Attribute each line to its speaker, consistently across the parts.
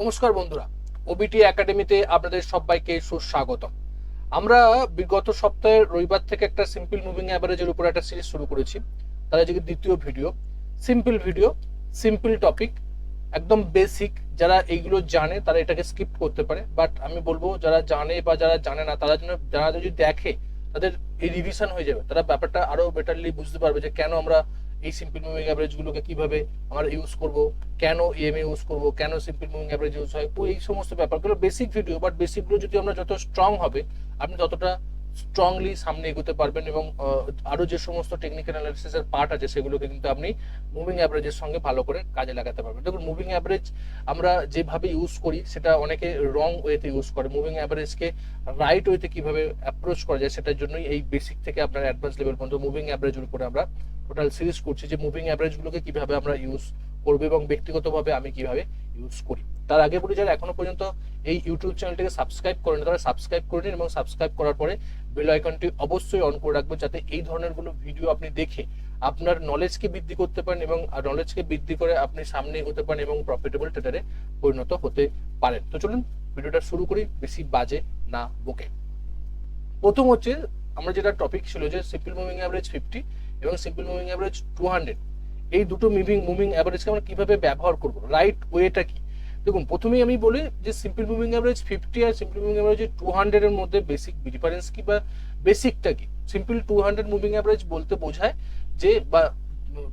Speaker 1: নমস্কার বন্ধুরা। ওবিটি একাডেমিতে আপনাদের সবাইকে সুস্বাগতম। আমরা বিগত সপ্তাহে রবিবার থেকে একটা সিম্পল মুভিং অ্যাভারেজের উপর একটা সিরিজ শুরু করেছি। তার আজকে দ্বিতীয় video simple video simple topic একদম বেসিক যারা এইগুলো জানে, তারা এটাকে স্কিপ করতে পারে। বাট আমি বলব, যারা জানে বা যারা জানে না, তারা যেন যারা যদি দেখে, তাদের এই রিভিশন হয়ে যাবে। তারা ব্যাপারটা আরও বেটারলি বুঝতে পারবে যে কেন আমরা এই সিম্পল মুভিং অ্যাভারেজ গুলোকে কীভাবে আমরা ইউজ করব, কেন ইএমএ ইউজ করব, কেন সিম্পল মুভিং অ্যাভারেজ ইউজ হয় এই সমস্ত ব্যাপারগুলো বেসিক ভিডিও বাট বেসিকগুলো যদি আমরা যত স্ট্রং হবে, আপনি ততটা স্ট্রংলি সামনে এগোতে পারবেন এবং আহ, আরও যে সমস্ত টেকনিক্যাল অ্যানালিসিসের পার্ট আছে সেগুলোকে কিন্তু আপনি মুভিং অ্যাভারেজের সঙ্গে ভালো করে কাজে লাগাতে পারবেন। দেখুন মুভিং অ্যাভারেজ আমরা যেভাবে ইউজ করি সেটা অনেকে রং ওয়েতে ইউজ করে। মুভিং অ্যাভারেজকে রাইট ওয়েতে কীভাবে অ্যাপ্রোচ করা যায় সেটার জন্যই এই বেসিক থেকে আপনার অ্যাডভান্স লেভেল পর্যন্ত মুভিং অ্যাভারেজের উপরে আমরা টোটাল সিরিজ করছি যে মুভিং অ্যাভারেজগুলোকে কীভাবে আমরা ইউজ করব এবং ব্যক্তিগতভাবে আমি কীভাবে ইউজ করি। তার আগে বলি যারা এখনও পর্যন্ত এই ইউটিউব চ্যানেলটিকে সাবস্ক্রাইব করেন তারা সাবস্ক্রাইব করে নিন এবং সাবস্ক্রাইব করার পরে বেল আইকনটি অবশ্যই অন করে রাখবেন যাতে এই ধরনেরগুলো ভিডিও আপনি দেখে আপনার নলেজকে বৃদ্ধি করতে পারেন এবং নলেজকে বৃদ্ধি করে আপনি সামনে হতে পারেন এবং প্রফিটেবল ট্রেডারে পরিণত হতে পারেন। তো চলুন ভিডিওটা শুরু করি, বেশি বাজে না বকে। প্রথম হচ্ছে আমরা যেটা টপিক ছিল যে সিম্পল মুভিং অ্যাভারেজ ফিফটি এবং simple moving average two hundred এই দুটো মুভিং মুভিং অ্যাভারেজকে আমরা কীভাবে ব্যবহার করব? রাইট ওয়েটা কি? দেখুন, প্রথমেই আমি বলি যে সিম্পল মুভিং অ্যাভারেজ ফিফটি আর সিম্পল মুভিং অ্যাভারেজ টু হান্ড্রেডের মধ্যে বেসিক ডিফারেন্স কি বা বেসিকটা কি? Simple two hundred moving average বলতে বোঝায় যে বা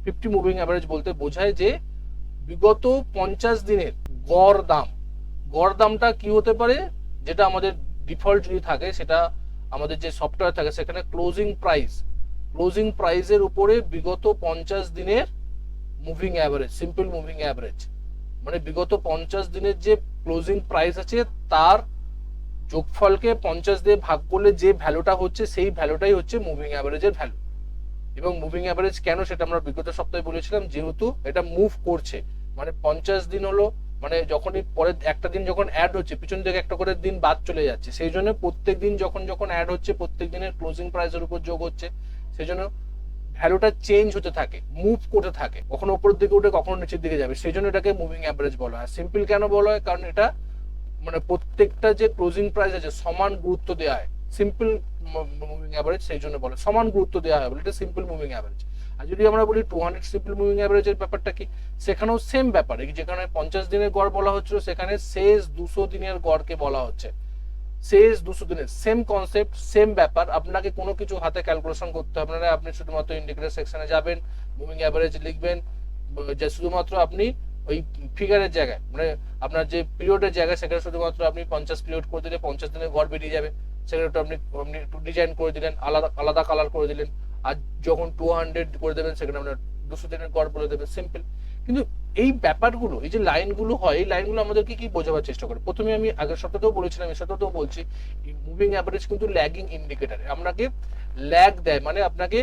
Speaker 1: ফিফটি মুভিং অ্যাভারেজ বলতে বোঝায় যে বিগত পঞ্চাশ দিনের গড় দাম। গড় দামটা কি হতে পারে? যেটা আমাদের ডিফল্ট যদি থাকে, সেটা আমাদের যে সফটওয়্যার থাকে, সেখানে ক্লোজিং প্রাইস ক্লোজিং প্রাইসের উপরে বিগত পঞ্চাশ দিনের moving average simple moving average মানে বিগত পঞ্চাশ দিনের যে ক্লোজিং প্রাইস আছে, তার যোগফলকে পঞ্চাশ দিয়ে ভাগ করলে যে ভ্যালুটা হচ্ছে, সেই ভ্যালুটাই হচ্ছে মুভিং অ্যাভারেজের ভ্যালু এবং মুভিং অ্যাভারেজ কেন সেটা আমরা বিগত সপ্তাহে বলেছিলাম, যেহেতু এটা মুভ করছে। মানে পঞ্চাশ দিন হলো মানে যখনই পরে একটা দিন যখন অ্যাড হচ্ছে, পিছন থেকে একটা করে দিন বাদ চলে যাচ্ছে। সেই জন্য প্রত্যেক দিন যখন যখন অ্যাড হচ্ছে, প্রত্যেক দিনের ক্লোজিং প্রাইসের উপর যোগ হচ্ছে। সেই জন্য ভ্যালুটা চেঞ্জ হতে থাকে মুভ করতে থাকে, কখনো উপরের দিকে উঠে, কখনো নিচের দিকে যাবে। সেই জন্য এটাকে মুভিং অ্যাভারেজ বলা হয়। সিম্পল কেন বলা হয়? কারণ এটা মানে প্রত্যেকটা যে ক্লোজিং প্রাইস আছে, সমান গুরুত্ব দেওয়া হয়। সিম্পল মুভিং অ্যাভারেজ সেই জন্য বলে। সমান গুরুত্ব দেওয়া হয় বলে। এটা সিম্পল মুভিং অ্যাভারেজ আর যদি আমরা বলি টু হান্ড্রেড সিম্পল মুভিং অ্যাভারেজের ব্যাপারটা কি? সেখানেও সেম ব্যাপার। যেখানে পঞ্চাশ দিনের গড় বলা হচ্ছিল, সেখানে শেষ দুশো দিনের গড়কে বলা হচ্ছে। শেষ দুশো দিনের সেম কনসেপ্ট সেম ব্যাপার। আপনাকে কোনো কিছু হাতে ক্যালকুলেশন করতে হবে না। আপনি শুধুমাত্র ইন্ডিকেটর সেকশনে যাবেন মুভিং অ্যাভারেজ লিখবেন যে শুধুমাত্র আপনি ওই ফিগারের জায়গায় মানে আপনার যে পিরিয়ডের জায়গায়, সেখানে শুধুমাত্র আপনি পঞ্চাশ পিরিয়ড করে দিলে পঞ্চাশ দিনের গড় বেরিয়ে যাবে। সেখানে একটু আপনি আপনি একটু ডিজাইন করে দিলেন, আলাদা আলাদা কালার করে দিলেন। আর যখন টু হান্ড্রেড করে দেবেন, সেখানে আপনার দুশো দিনের গড় বলে দেবেন। সিম্পল কিন্তু এই ব্যাপারগুলো, এই যে লাইনগুলো হয়, এই লাইনগুলো আমাদেরকে কি বোঝাবার চেষ্টা করে? প্রথমে আমি আগের সপ্তাহেও বলেছিলাম এই সপ্তাহেও বলছি মুভিং অ্যাভারেজ কিন্তু ল্যাগিং ইন্ডিকেটার আপনাকে ল্যাগ দেয় মানে আপনাকে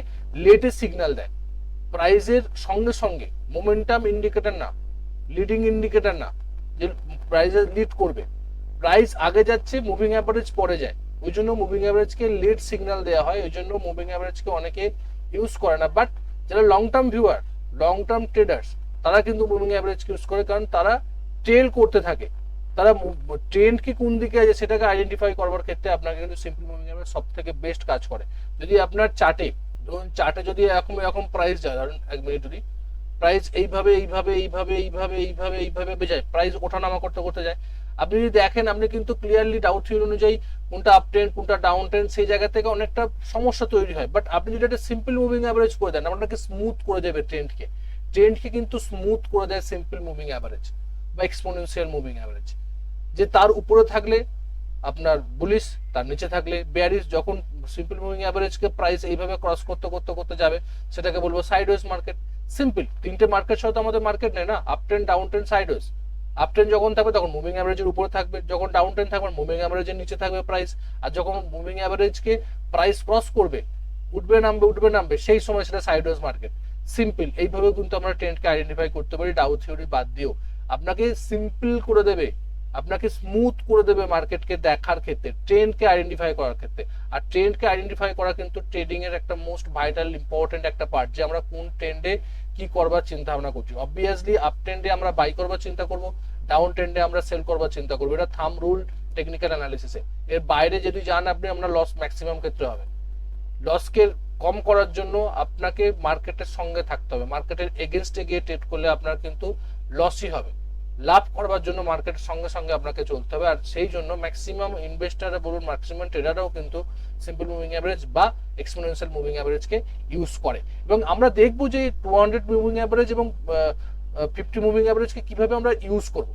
Speaker 1: লেটেস্ট সিগন্যাল দেয়। প্রাইজের সঙ্গে সঙ্গে মোমেন্টাম ইন্ডিকেটর না লিডিং ইন্ডিকেটর না, যে প্রাইজের লিড করবে। প্রাইস আগে যাচ্ছে মুভিং অ্যাভারেজ পরে যায়। ওই জন্য মুভিং অ্যাভারেজকে লেট সিগন্যাল দেওয়া হয়, ওই জন্য মুভিং অ্যাভারেজকে অনেকে ইউজ করে না। বাট যারা long term viewer long term traders তারা কিন্তু মুভিং অ্যাভারেজ ইউজ করে কারণ তারা ট্রেল করতে থাকে। তারা ট্রেন্ড কি কোন দিকে আছে সেটাকে আইডেন্টিফাই করবার ক্ষেত্রে আপনাকে কিন্তু সিম্পল মুভিং অ্যাভারেজ সব থেকে বেস্ট কাজ করে। যদি আপনার চার্টে ধরুন চার্টে যদি এরকম এরকম প্রাইস যায়, ধরুন এক মিনিট যদি প্রাইস এইভাবে এইভাবে এইভাবে এইভাবে এইভাবে এইভাবে যায় প্রাইস ওঠানামা করতে করতে যায়। আপনি যদি দেখেন, আপনি কিন্তু ক্লিয়ারলি ডাউট থিওরি অনুযায়ী কোনটা আপ ট্রেন্ড কোনটা ডাউন ট্রেন্ড সেই জায়গা থেকে অনেকটা সমস্যা তৈরি হয়। বাট আপনি যদি একটা সিম্পল মুভিং অ্যাভারেজ করে দেন, আপনাকে স্মুথ করে দেবে ট্রেন্ডকে ট্রেন্ডকে কিন্তু স্মুথ করে দেয় সিম্পল মুভিং অ্যাভারেজ বা এক্সপোনেনশিয়াল মুভিং অ্যাভারেজ যে তার উপরে থাকলে আপনার বুলিশ তার নিচে থাকলে বেয়ারিশ যখন সিম্পল মুভিং অ্যাভারেজকে প্রাইস এইভাবে ক্রস করতে করতে করতে যাবে, সেটাকে বলব সাইডওয়েজ মার্কেট সিম্পল তিনটে মার্কেট সহ তো আমাদের মার্কেট নেই না। Up trend down trend sideways up trend যখন থাকবে তখন মুভিং অ্যাভারেজের উপরে থাকবে। যখন ডাউন ট্রেন্ড থাকবে মুভিং অ্যাভারেজের নিচে থাকবে প্রাইস আর যখন মুভিং অ্যাভারেজকে প্রাইস ক্রস করবে, উঠবে, নামবে উঠবে, নামবে, সেই সময় সেটা সাইডওয়েজ মার্কেট সিম্পল এইভাবে কিন্তু আমরা ট্রেন্ডকে আইডেন্টিফাই করতে পারি ডাউ থিওরি বাদ দিয়েও। আপনাকে সিম্পল করে দেবে, আপনাকে স্মুথ করে দেবে মার্কেটকে দেখার ক্ষেত্রে ট্রেন্ডকে আইডেন্টিফাই করার ক্ষেত্রে। আর ট্রেন্ডকে আইডেন্টিফাই করা কিন্তু ট্রেডিং এর একটা মোস্ট ভাইটাল ইম্পর্টেন্ট একটা পার্ট যে আমরা কোন ট্রেন্ডে কি করবার চিন্তা ভাবনা করছি অবভিয়াসলি আপ ট্রেন্ডে আমরা বাই করবার চিন্তা করব ডাউন ট্রেন্ডে আমরা সেল করবার চিন্তা করব। এটা থাম রুল টেকনিক্যাল অ্যানালিসিসে এর বাইরে যদি যান আপনি আমরা লস ম্যাক্সিমাম ক্ষেত্রে হবে। লসকে কম করার জন্য আপনাকে মার্কেটের সঙ্গে থাকতে হবে। মার্কেটের এগেনস্টে গিয়ে ট্রেড করলে আপনার কিন্তু লসই হবে। লাভ করবার জন্য মার্কেটের সঙ্গে সঙ্গে আপনাকে চলতে হবে। আর সেই জন্য ম্যাক্সিমাম ইনভেস্টাররা বলুন ম্যাক্সিমাম ট্রেডাররাও কিন্তু সিম্পল মুভিং অ্যাভারেজ বা এক্সপোনেনশিয়াল মুভিং অ্যাভারেজকে ইউজ করে। এবং আমরা দেখব যে টু হান্ড্রেড মুভিং অ্যাভারেজ এবং ফিফটি মুভিং অ্যাভারেজকে কীভাবে আমরা ইউজ করব।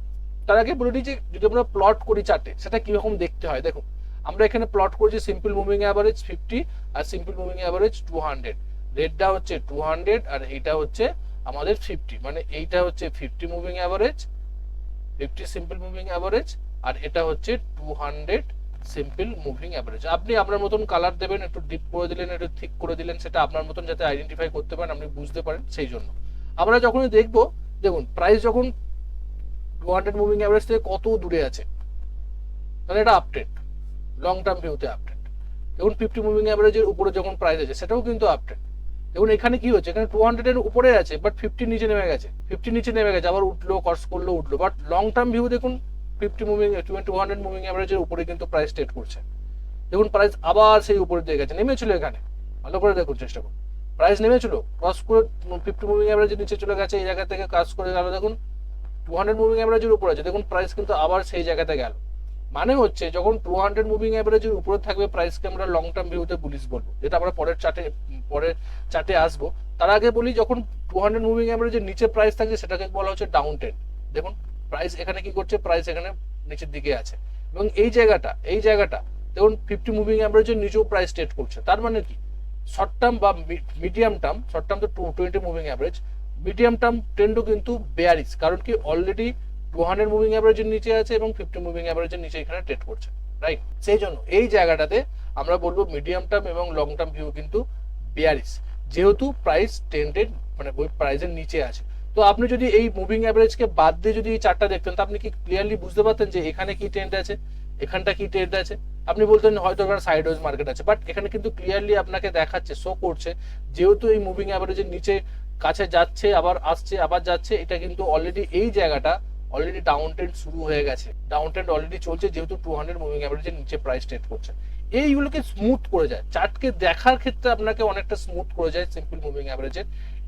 Speaker 1: তার আগে বলে যে যদি আমরা প্লট করি চার্টে সেটা কীরকম দেখতে হয়। দেখুন আমরা এখানে প্লট করছি সিম্পল মুভিং অ্যাভারেজ ফিফটি আর simple moving average two hundred রেডটা হচ্ছে টু হান্ড্রেড আর এইটা হচ্ছে আমাদের ফিফটি মানে এইটা হচ্ছে fifty moving average fifty simple moving average আর এটা হচ্ছে two hundred simple moving average আপনি আপনার মতন কালার দেবেন, একটু ডিপ করে দিলেন, একটু থিক করে দিলেন, সেটা আপনার মতন যাতে আইডেন্টিফাই করতে পারেন, আপনি বুঝতে পারেন সেই জন্য। আমরা যখনই দেখব, দেখুন প্রাইস যখন টু হান্ড্রেড মুভিং অ্যাভারেজ থেকে কত দূরে আছে, তাহলে এটা আপডেট লং টার্ম ভিউতে আপডেট দেখুন ফিফটি মুভিং অ্যাভারেজের উপরে যখন প্রাইস আছে, সেটাও কিন্তু আপডেট দেখুন, এখানে কি হচ্ছে? এখানে টু হান্ড্রেডের উপরে আছে বাট ফিফটি নিচে নেমে গেছে। ফিফটি নিচে নেমে গেছে, আবার উঠল কস করল, উঠল। বাট লং টার্ম ভিউ দেখুন fifty moving two hundred moving অ্যাভারেজের উপরে কিন্তু প্রাইস ট্রেড করছে। দেখুন প্রাইস আবার সেই উপরে দিয়ে গেছে। নেমেছিল এখানে। ভালো করে দেখুন চেষ্টা করুন। প্রাইস নেমেছিল ক্রস করে ফিফটি মুভিং অ্যাভারেজের নিচে চলে গেছে, এই জায়গা থেকে কাজ করে গেল। দেখুন টু হান্ড্রেড মুভিং অ্যাভারেজের উপরে আছে। দেখুন প্রাইস কিন্তু আবার সেই জায়গাতে গেল। মানে হচ্ছে যখন টু হান্ড্রেড মুভিং অ্যাভারেজের উপরে থাকবে প্রাইসকে আমরা লং টার্ম ভিউতে বুলিশ বলব, যেটা আমরা পরের চার্টে পরের চার্টে আসব, তার আগে বলি যখন টু হান্ড্রেড মুভিং অ্যাভারেজের নিচে প্রাইস থাকছে সেটাকে বলা হচ্ছে ডাউন ট্রেন্ড দেখুন প্রাইস এখানে কি করছে? প্রাইস এখানে নিচের দিকে আছে। এবং এই জায়গাটা এই জায়গাটা, দেখুন ফিফটি মুভিং অ্যাভারেজের নিচেও প্রাইস ট্রেড করছে। তার মানে কি? শর্ট টার্ম বা মিডিয়াম টার্ম শর্ট টার্ম তো two twenty moving average medium term ট্রেন্ডও কিন্তু বেয়ারিস কারণ কি? অলরেডি টু হান্ড্রেড মুভিং অ্যাভারেজের নিচে আছে এবং ফিফটি মুভিং অ্যাভারেজের নিচে এখানে ট্রেড করছে রাইট সেই জন্য এই জায়গাটাতে আমরা বলব মিডিয়াম টার্ম এবং লং টার্ম ভিউ কিন্তু বেয়ারিস যেহেতু প্রাইস টেন্ডেড মানে ওই প্রাইসের নিচে আছে। তো আপনি যদি এই মুভিং অ্যাভারেজকে বাদ দিয়ে যদি এই চারটা দেখতেন, তো আপনি কি ক্লিয়ারলি বুঝতে পারতেন যে এখানে কি ট্রেন্ড আছে, এখানটা কি ট্রেন্ড আছে? আপনি বলতেন হয়তো এখানে সাইড ওয়েজ মার্কেট আছে বাট এখানে কিন্তু ক্লিয়ারলি আপনাকে দেখাচ্ছে শো করছে, যেহেতু এই মুভিং অ্যাভারেজের নিচে, কাছে যাচ্ছে, আবার আসছে, আবার যাচ্ছে, এটা কিন্তু অলরেডি এই জায়গাটা অলরেডি ডাউন ট্রেন্ড শুরু হয়ে গেছে। ডাউন ট্রেন্ড অলরেডি চলছে, যেহেতু টু হান্ড্রেড মুভিং অ্যাভারেজের নিচে প্রাইস ট্রেড করছে। এইগুলোকে স্মুথ করে যায়। চার্টকে দেখার ক্ষেত্রে আপনাকে অনেকটা স্মুথ করে যায় সিম্পল মুভিং অ্যাভারেজের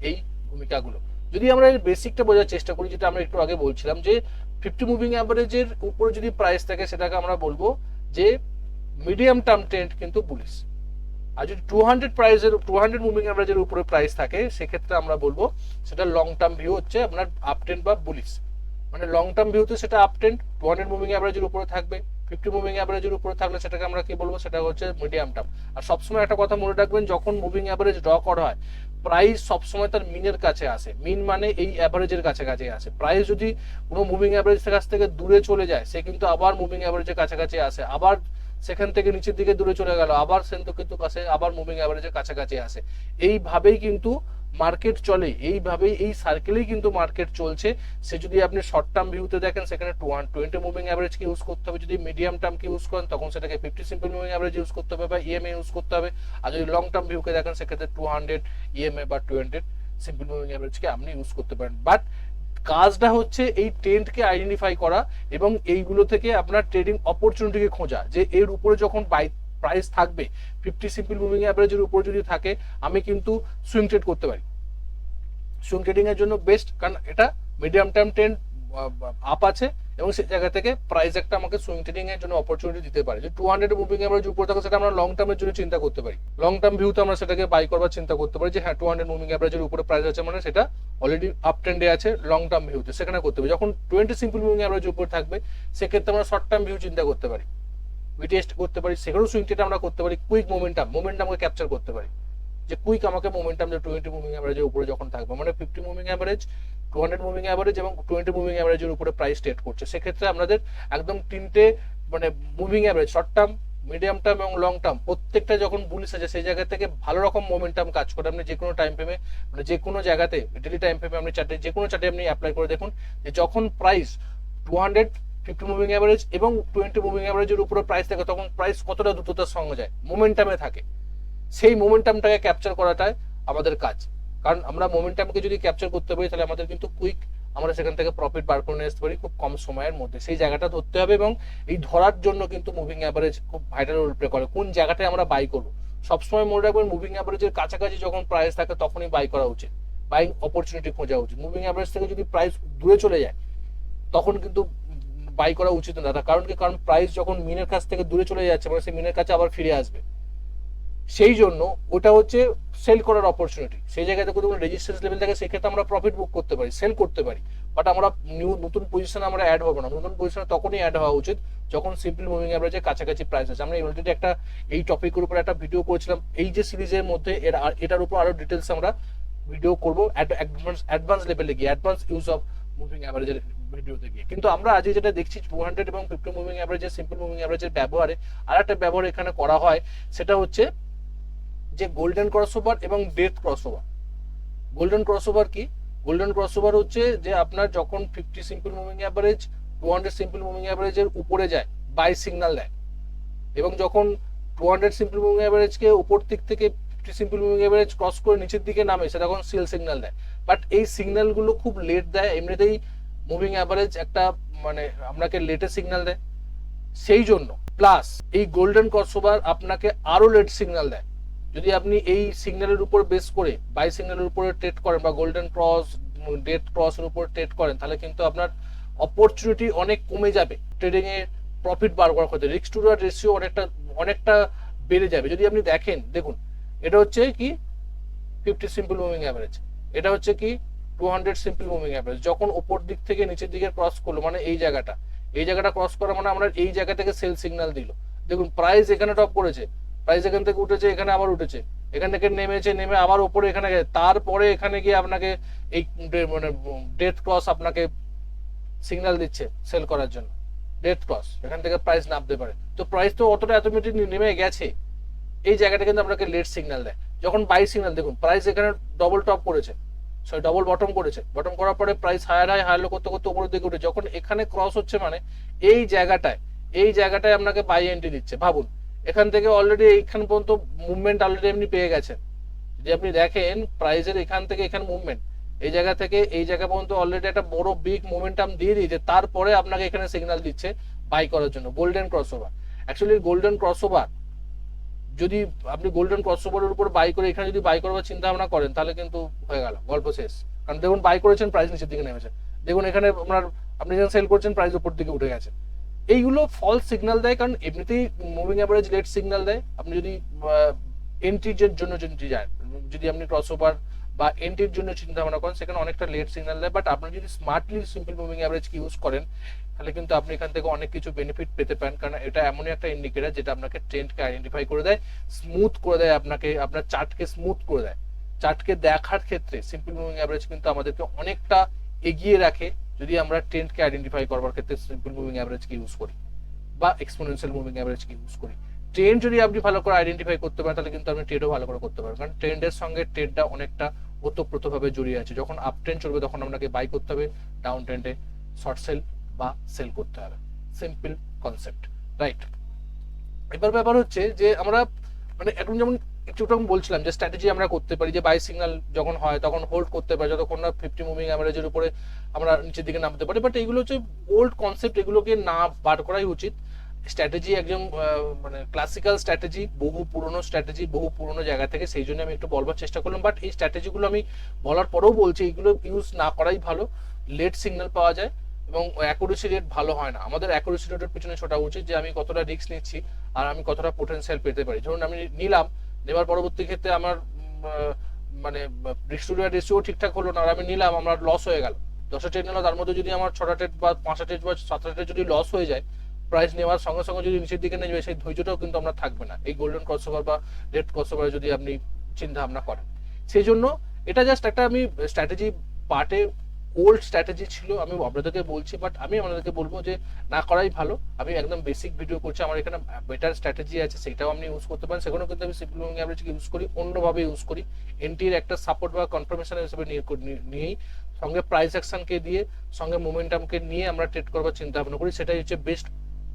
Speaker 1: এই ভূমিকাগুলো। যদি আমরা এর বেসিকটা বোঝার চেষ্টা করি, যেটা আমরা একটু আগে বলছিলাম, যে ফিফটি মুভিং অ্যাভারেজের উপরে যদি প্রাইস থাকে, সেটাকে আমরা বলব যে মিডিয়াম টার্ম ট্রেন্ড কিন্তু পুলিশ আর যদি টু হান্ড্রেড প্রাইসের টু হান্ড্রেড মুভিং অ্যাভারেজের উপরে প্রাইস থাকে, সেক্ষেত্রে আমরা বলব সেটা লং টার্ম ভিউ হচ্ছে আপনার আপ ট্রেন্ড বা বুলিশ মানে লং টার্ম ভিউতে সেটা আপ ট্রেন্ড হান্ড্রেড মুভিং অ্যাভারেজের উপরে থাকবে ফিফটি মুভিং অ্যাভারেজের উপরে থাকলে সেটাকে আমরা কি বলব, সেটা হচ্ছে মিডিয়াম টার্ম আর সবসময় একটা কথা মনে রাখবেন, যখন মুভিং অ্যাভারেজ ড্র করা হয় প্রাইস সবসময় তার মিনের কাছে আসে। মিন মানে এই অ্যাভারেজের কাছাকাছি আসে। প্রাইস যদি কোনো মুভিং অ্যাভারেজ কাছ থেকে দূরে চলে যায়, সে কিন্তু আবার মুভিং অ্যাভারেজের কাছাকাছি আসে। আবার সেখান থেকে নিচের দিকে দূরে চলে গেল, আবার সেন কিন্তু কাছে আবার মুভিং অ্যাভারেজের কাছাকাছি আসে। এইভাবেই কিন্তু মার্কেট চলে, এইভাবেই এই সার্কেলেই কিন্তু মার্কেট চলছে। সে যদি আপনি শর্ট টার্ম ভিউতে দেখেন, সেখানে টু ওয়ান টোয়েন্টি মুভিং অ্যাভারেজকে ইউজ করতে হবে। যদি মিডিয়াম টার্মকে ইউজ করেন, তখন সেটাকে fifty simple moving average use করতে হবে বা ইএমএ ইউজ করতে হবে। আর যদি লং টার্ম ভিউকে দেখেন, সেক্ষেত্রে টু হান্ড্রেড ইএমএ বা টু হান্ড্রেড সিম্পল মুভিং অ্যাভারেজকে আপনি ইউজ করতে পারেন। বাট কাজটা হচ্ছে এই ট্রেন্ডকে আইডেন্টিফাই করা এবং এইগুলো থেকে আপনার ট্রেডিং অপরচুনিটিকে খোঁজা। যে এর উপরে যখন বাই প্রাইস থাকবে। ফিফটি সিম্পল মুভিং অ্যাভারেজের উপর যদি থাকে, আমি কিন্তু সুইং ট্রেড করতে পারি। সুইং ট্রেডিং এর জন্য বেস্ট কারণ এটা মিডিয়াম টার্ম ট্রেন্ড আপ আছে এবং সেই জায়গা থেকে প্রাইস একটা আমাকে সুইং ট্রেডিং এর জন্য অপরচুনিটি দিতে পারে। যে টু হান্ড্রেড মুভিং অ্যাভারেজ উপর থাকে, সেটা আমরা লং টার্মের জন্য চিন্তা করতে পারি। লং টার্ম ভিউতে আমরা সেটাকে বাই করবার চিন্তা করতে পারি যে হ্যাঁ টু হান্ড্রেড মুভিং অ্যাভারেজের উপরে প্রাইস আছে মানে সেটা অলরেডি আপ ট্রেন্ডে আছে লং টার্ম ভিউতে সেখানে করতে পারি যখন টোয়েন্টি সিম্পল মুভিং অ্যাভারেজ উপরে থাকবে, সেক্ষেত্রে আমরা শর্ট টার্ম ভিউ চিন্তা করতে পারি। টেস্ট করতে পারি, সেখানেও সুইং আমরা করতে পারি কুইক মোমেন্টাম মোমেন্টামকে ক্যাপচার করতে পারি। যে কুইক আমাকে মোমেন্টাম যে টোয়েন্টি মুভিং অ্যাভারেজের উপরে যখন থাকবে মানে fifty moving average two hundred moving average এবং টোয়েন্টি মুভিং অ্যাভারেজের উপরে প্রাইস ট্রেড করছে। সেক্ষেত্রে আমাদের একদম তিনটে মানে moving average short term medium term এবং লং টার্ম প্রত্যেকটা যখন বুলিশ আছে, সেই জায়গা থেকে ভালো রকম মোমেন্টাম কাজ করে। আপনি যে কোনো টাইম ফ্রেমে মানে যে কোনো জায়গাতে ডেলি টাইম ফ্রেমে আপনি চার্টে যে কোনো চার্টে আপনি অ্যাপ্লাই করে দেখুন যে যখন price two hundred fifty moving average এবং টোয়েন্টি মুভিং অ্যাভারেজের উপরে প্রাইস থাকে তখন প্রাইস কতটা দ্রুততার সঙ্গে যায়? মোমেন্টামে থাকে। সেই মোমেন্টামটাকে ক্যাপচার করাটাই আমাদের কাজ। কারণ আমরা মোমেন্টামকে যদি ক্যাপচার করতে পারি, তাহলে আমাদের কিন্তু কুইক আমরা সেখান থেকে প্রফিট বার করে নিয়ে আসতে পারি খুব কম সময়ের মধ্যে। সেই জায়গাটা ধরতে হবে এবং এই ধরার জন্য কিন্তু মুভিং অ্যাভারেজ খুব ভাইটাল রোল প্লে করে। কোন জায়গাটায় আমরা বাই করব? সবসময় মনে রাখবেন মুভিং অ্যাভারেজের কাছাকাছি যখন প্রাইস থাকে, তখনই বাই করা উচিত। বাইং অপরচুনিটি খোঁজা উচিত। মুভিং অ্যাভারেজ থেকে যদি প্রাইস দূরে চলে যায়, তখন কিন্তু বাই করা উচিত না। দাদা কারণ কি? কারণ প্রাইস যখন মিনের কাছ থেকে দূরে চলে যাচ্ছে মানে সেই মিনের কাছে আবার ফিরে আসবে। সেই জন্য ওটা হচ্ছে সেল করার অপরচুনিটি সেই জায়গায় যদি কোনো রেজিস্ট্যান্স লেভেল থাকে সেক্ষেত্রে আমরা প্রফিট বুক করতে পারি সেল করতে পারি। বাট আমরা নিউ নতুন পজিশনে আমরা অ্যাড হব না। নতুন পজিশনে তখনই অ্যাড হওয়া উচিত, যখন সিম্পল মুভিং অ্যাভারেজের কাছাকাছি প্রাইস আছে। আমরা অলরেডি একটা, এই টপিকের উপর একটা ভিডিও করেছিলাম। এই যে সিরিজের মধ্যে এটার উপর আরও ডিটেলস আমরা ভিডিও করব। অ্যাডভান্স অ্যাডভান্স লেভেলে গিয়ে অ্যাডভান্স ইউজ অফ মুভিং অ্যাভারেজের ভিডিওতে গিয়ে। কিন্তু আমরা আজকে যেটা দেখছি টু হান্ড্রেড এবং ফিফটি মুভিং অ্যাভারেজের সিম্পল মুভিং অ্যাভারেজের ব্যবহারে আর একটা ব্যবহার এখানে করা হয়, সেটা হচ্ছে যে গোল্ডেন ক্রসওভার এবং ডেথ ক্রসওভার গোল্ডেন ক্রসওভার কি? গোল্ডেন ক্রসওভার হচ্ছে যে আপনার যখন fifty simple moving average two hundred simple moving অ্যাভারেজের উপরে যায় বাই সিগন্যাল দেয়। এবং যখন টু হান্ড্রেড সিম্পল মুভিং অ্যাভারেজকে উপর দিক থেকে fifty simple moving average cross করে নিচের দিকে নামে, সেটা তখন সেল সিগনাল দেয়। বাট এই সিগন্যালগুলো খুব লেট দেয়, এমনিতেই মুভিং অ্যাভারেজ একটা মানে আপনাকে লেটে সিগন্যাল দেয়। সেই জন্য প্লাস এই গোল্ডেন ক্রসওভার আপনাকে আরও লেট সিগন্যাল দেয়। যদি আপনি এই সিগন্যালের উপর বেস করে বাই সিগন্যালের উপরে ট্রেড করেন বা গোল্ডেন ক্রস ডেট ক্রসের উপর ট্রেড করেন, তাহলে কিন্তু আপনার অপরচুনিটি অনেক কমে যাবে। ট্রেডিং এ প্রফিট বার করার ক্ষেত্রে রিস্ক টু রেশিও অনেকটা অনেকটা বেড়ে যাবে। যদি আপনি দেখেন, দেখুন, এটা হচ্ছে কি ফিফটি সিম্পল মুভিং অ্যাভারেজ এটা হচ্ছে কি two hundred simple moving average যখন ওপর দিক থেকে নিচের দিকে ক্রস করল মানে এই জায়গাটা এই জায়গাটা ক্রস করা মানে আমরা এই জায়গা থেকে সেল সিগন্যাল দিল। দেখুন প্রাইস এখানে টপ করেছে প্রাইস এখান থেকে উঠেছে, এখানে আবার উঠেছে, এখান থেকে নেমেছে, নেমে আবার ওপরে এখানে গেছে, তারপরে এখানে গিয়ে আপনাকে এই মানে ডেথ ক্রস আপনাকে সিগন্যাল দিচ্ছে সেল করার জন্য ডেথ ক্রস এখান থেকে প্রাইস নামতে পারে। তো প্রাইস তো অতটা অটোমেটিক নেমে গেছে, এই জায়গাটা কিন্তু আপনাকে লেট সিগন্যাল দেয়। যখন বাই সিগন্যাল দেখুন প্রাইস এখানে ডবল টপ করেছে সরি ডবল বটম করেছে। বটম করার পরে প্রাইস হায়ার হাই হায়ার করতে করতে উপরের দিকে উঠে। যখন এখানে ক্রস হচ্ছে মানে এই জায়গাটায় এই জায়গাটায় আপনাকে বাই এন্ট্রি দিচ্ছে। ভাবুন, এখান থেকে অলরেডি এইখান পর্যন্ত মুভমেন্ট অলরেডি এমনি পেয়ে গেছেন। যদি আপনি দেখেন প্রাইসের এখান থেকে এখানে মুভমেন্ট এই জায়গা থেকে এই জায়গা পর্যন্ত অলরেডি একটা বড় বিগ মোমেন্টাম দিয়ে দিয়েছে। তারপরে আপনাকে এখানে সিগন্যাল দিচ্ছে বাই করার জন্য golden cross crossover actually golden crossover যদি আপনি গোল্ডেন ক্রসওভারের উপর বাই করে এখানে যদি বাই করবার চিন্তা ভাবনা করেন, তাহলে কিন্তু হয়ে গেল, গল্প শেষ। কারণ দেখুন বাই করেছেন প্রাইস নিচের দিকে নেমেছে। দেখুন, এখানে আপনার, আপনি যখন সেল করছেন প্রাইস উপর দিকে উঠে গেছে। এইগুলো ফলস সিগন্যাল দেয়, কারণ এমনিতেই মুভিং অ্যাভারেজ লেট সিগন্যাল দেয়। আপনি যদি এন্ট্রিজের জন্য যদি যান যদি আপনি ক্রসওভার বা এন্ট্রির জন্য চিন্তা ভাবনা করেন, সেখানে অনেকটা লেট সিগন্যাল দেয়। বাট আপনি যদি স্মার্টলি সিম্পল মুভিং অ্যাভারেজকে ইউজ করেন তাহলে কিন্তু আপনি এখান থেকে অনেক কিছু বেনিফিট পেতে পারেন। কারণ এটা এমনই একটা ইন্ডিকেটার যেটা আপনাকে ট্রেন্ডকে আইডেন্টিফাই করে দেয় স্মুথ করে দেয় আপনাকে, আপনার চার্টকে স্মুথ করে দেয়। চার্টকে দেখার ক্ষেত্রে সিম্পল মুভিং অ্যাভারেজ কিন্তু আমাদেরকে অনেকটা এগিয়ে রাখে যদি আমরা ট্রেন্ডকে আইডেন্টিফাই করবার ক্ষেত্রে সিম্পল মুভিং অ্যাভারেজকে ইউজ করি বা এক্সপোনেনশিয়াল মুভিং অ্যাভারেজকে ইউজ করি। ট্রেন্ড যদি আপনি ভালো করে আইডেন্টিফাই করতে পারেন, তাহলে কিন্তু আপনি ট্রেডও ভালো করে করতে পারেন কারণ ট্রেন্ডের সঙ্গে ট্রেডটা অনেকটা ওতপ্রোতভাবে জড়িয়ে আছে। যখন আপ ট্রেন্ড চলবে, তখন আপনাকে বাই করতে হবে ডাউন ট্রেন্ডে শর্ট সেল বা সেল করতে হবে। সিম্পল কনসেপ্ট রাইট এবার ব্যাপার হচ্ছে যে আমরা মানে এখন যেমন একটু বলছিলাম যে স্ট্র্যাটেজি আমরা করতে পারি, যে বাই সিগনাল যখন হয় তখন হোল্ড করতে পারি, যতক্ষণ না ফিফটি মুভিং অ্যাভারেজের উপরে আমরা নিচের দিকে নামতে পারি। বাট এইগুলো হচ্ছে ওল্ড কনসেপ্ট এগুলোকে না বার করাই উচিত। স্ট্র্যাটেজি একদম মানে ক্লাসিক্যাল স্ট্র্যাটেজি বহু পুরনো স্ট্র্যাটেজি বহু পুরনো জায়গা থেকে, সেই জন্য আমি একটু বলবার চেষ্টা করলাম। বাট এই স্ট্র্যাটেজিগুলো আমি বলার পরেও বলছি, এগুলো ইউজ না করাই ভালো। লেট সিগন্যাল পাওয়া যায়। এবং অ্যাকুরেসি রেট ভালো হয় না। আমাদের অ্যাকুরেসি রেটের পিছনে ছোটা উচিত যে আমি কতটা রিস্ক নিচ্ছি আর আমি কতটা পোটেনশিয়াল পেতে পারি। ধরুন আমি নিলাম নেবার পরবর্তী ক্ষেত্রে আমার মানে টু রেশিও ঠিকঠাক হলো না, আর আমি নিলাম, আমার লস হয়ে গেল। দশটা ট্রেড নিলাম, তার মধ্যে যদি আমার ছটা ট্রেড বা পাঁচটা ট্রেড বা সাতটা ট্রেড যদি লস হয়ে যায় প্রাইস নেওয়ার সঙ্গে সঙ্গে যদি নিচের দিকে নেবে সেই ধৈর্যটাও কিন্তু আমরা থাকবে না। এই গোল্ডেন ক্রসওভার বা রেড ক্রসওভার যদি আপনি চিন্তা ভাবনা করেন। সেই জন্য এটা জাস্ট একটা আমি স্ট্র্যাটেজি পার্টে ওল্ড স্ট্র্যাটেজি ছিল, আমি আপনাদেরকে বলছি বাট আমি আপনাদেরকে বলব যে না করাই ভালো। আমি একদম বেসিক ভিডিও করছি, আমার এখানে বেটার স্ট্র্যাটেজি আছে, সেটাও আপনি ইউজ করতে পারেন। সেখানেও কিন্তু আমি সিম্পল মুভিং অ্যাভারেজকে ইউজ করি, অন্যভাবে ইউজ করি। এনটির একটা সাপোর্ট বা কনফার্মেশন হিসেবে নিয়ে নিয়ে- নিয়েই সঙ্গে প্রাইস অ্যাকশনকে দিয়ে, সঙ্গে মোমেন্টামকে নিয়ে আমরা ট্রেড করবার চিন্তা ভাবনা করি। সেটাই হচ্ছে বেস্ট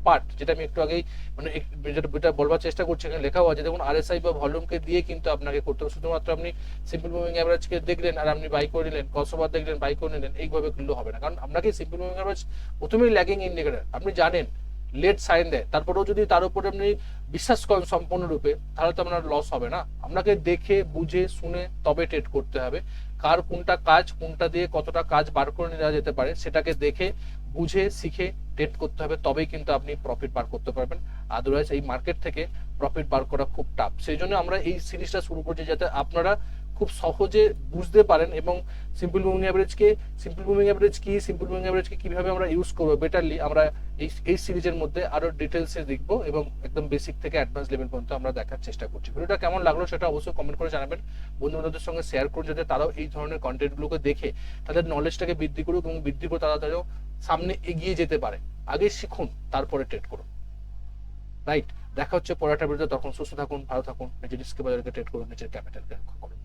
Speaker 1: পার্ট যেটা আমি একটু আগেই মানে যেটা বলবার চেষ্টা করছি, এখানে লেখাও আছে। দেখুন আরএসআই বা ভলিউমকে দিয়ে কিন্তু আপনাকে করতে হবে। শুধুমাত্র আপনি সিম্পল মুভিং অ্যাভারেজকে দেখলেন আর আপনি বাই করে নিলেন কসবার দেখলেন বাই করে নিলেন, এইভাবে করলে হবে না। কারণ আপনাকে সিম্পল মুভিং অ্যাভারেজ প্রথমেই ল্যাগিং ইন্ডিকেটার আপনি জানেন লেট সাইন দেয়, তারপরেও যদি তার উপরে আপনি বিশ্বাস করেন সম্পূর্ণরূপে, তাহলে তো আপনার লস হবে না। আপনাকে দেখে, বুঝে, শুনে তবে ট্রেড করতে হবে। কার কোনটা কাজ, কোনটা দিয়ে কতটা কাজ বার করে নেওয়া যেতে পারে, সেটাকে দেখে, বুঝে, শিখে ট্রেড করতে হবে, তবেই কিন্তু আপনি প্রফিট বার করতে পারবেন। আদারওয়াইজ এই মার্কেট থেকে প্রফিট বার করা খুব টাফ সেই জন্য আমরা এই সিরিজটা শুরু করছি যাতে আপনারা খুব সহজে বুঝতে পারেন এবং সিম্পল মুভিং অ্যাভারেজকে সিম্পল মুভিং অ্যাভারেজ কি সিম্পল মুভিং অ্যাভারেজকে কীভাবে আমরা ইউজ করব বেটারলি আমরা এই এই সিরিজের মধ্যে আরও ডিটেলসে দেখব এবং একদম বেসিক থেকে অ্যাডভান্স লেভেল পর্যন্ত আমরা দেখার চেষ্টা করছি। ভিডিওটা কেমন লাগল সেটা অবশ্যই কমেন্ট করে জানাবেন। বন্ধু বান্ধবদের সঙ্গে শেয়ার করুন যাতে তারাও এই ধরনের কন্টেন্টগুলোকে দেখে তাদের নলেজটাকে বৃদ্ধি করুক এবং বৃদ্ধি করে তারা তারাও সামনে এগিয়ে যেতে পারে। আগে শিখুন, তারপরে ট্রেড করুন। রাইট দেখা হচ্ছে পরের একটা ভিডিওতে। তখন সুস্থ থাকুন, ভালো থাকুন, নিজের রিস্কে বাজারকে ট্রেড করুন, নিজের ক্যাপিটালকে রক্ষা করুন।